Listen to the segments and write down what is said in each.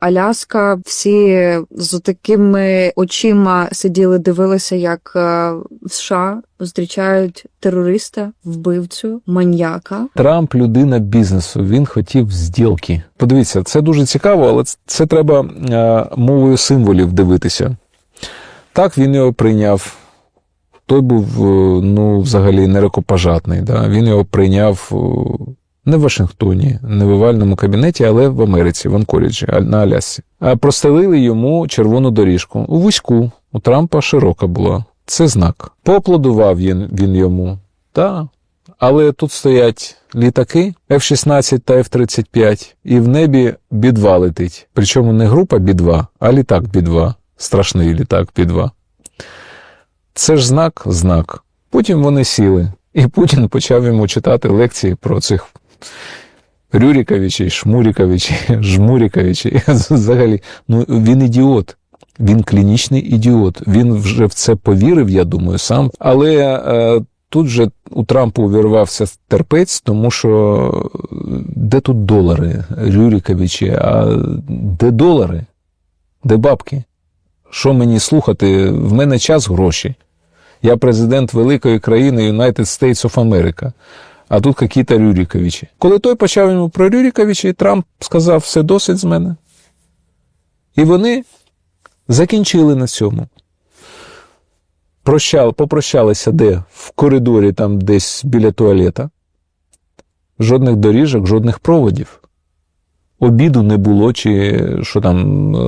Аляска, всі з такими очима сиділи, дивилися, як е, в США зустрічають терориста, вбивцю, маньяка. Трамп людина бізнесу. Він хотів зділки. Подивіться, це дуже цікаво, але це- треба е, мовою символів дивитися. Так він його прийняв. Той був е, ну, взагалі нерекопожатний. Да? Він його прийняв не в Вашингтоні, не в овальному кабінеті, але в Америці, в Анкоріджі, на Алясці. А простелили йому червону доріжку. У вузьку, у Трампа широка була. Це знак. Поаплодував він, він йому. Так. Але тут стоять літаки F-16 та F-35, і в небі бі-2 летить. Причому не група бі-2, а літак бі-2. Страшний літак бі-2. Це ж знак, знак. Потім вони сіли, і Путін почав йому читати лекції про цих Рюріковичей, Шмуріковичей, Жмуріковичей. Взагалі, ну він ідіот. Він клінічний ідіот. Він вже в це повірив, я думаю, сам. Але е, тут же у Трампа увірвався терпець, тому що е, де тут долари, Рюріковичі, а де долари? Де бабки? Що мені слухати? В мене час гроші. Я президент великої країни United States of America. А тут какі-то Рюріковичі. Коли той почав йому про Рюріковичі, Трамп сказав, все досить з мене. І вони закінчили на цьому. Прощали, попрощалися де? В коридорі, там десь біля туалета. Жодних доріжок, жодних проводів. Обіду не було, чи що там е,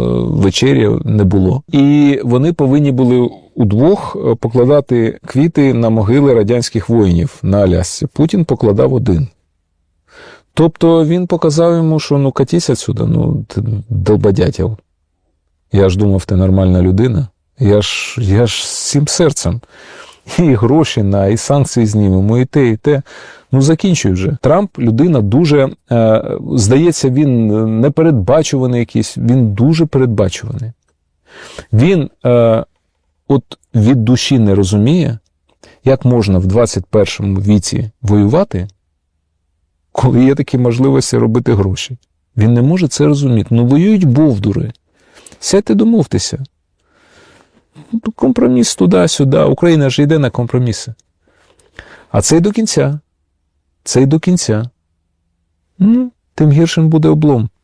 вечері не було. І вони повинні були удвох е, покладати квіти на могили радянських воїнів на Алясці. Путін покладав один. Тобто він показав йому, що ну катіся сюди, ну ти долбодятел. Я ж думав, ти нормальна людина. Я ж, я ж з серцем. І гроші на, і санкції знімемо, і те, і те. Ну, закінчуй вже. Трамп людина дуже, е, здається, він непередбачуваний якийсь, він дуже передбачуваний. Він е, от від душі не розуміє, як можна в 21 віці воювати, коли є такі можливості робити гроші. Він не може це розуміти. Ну, воюють бовдури. Сядьте домовтеся. Ну, Компроміс туди-сюди. Україна ж йде на компроміси. А це й до кінця. Це й до кінця. Тим гіршим буде облом.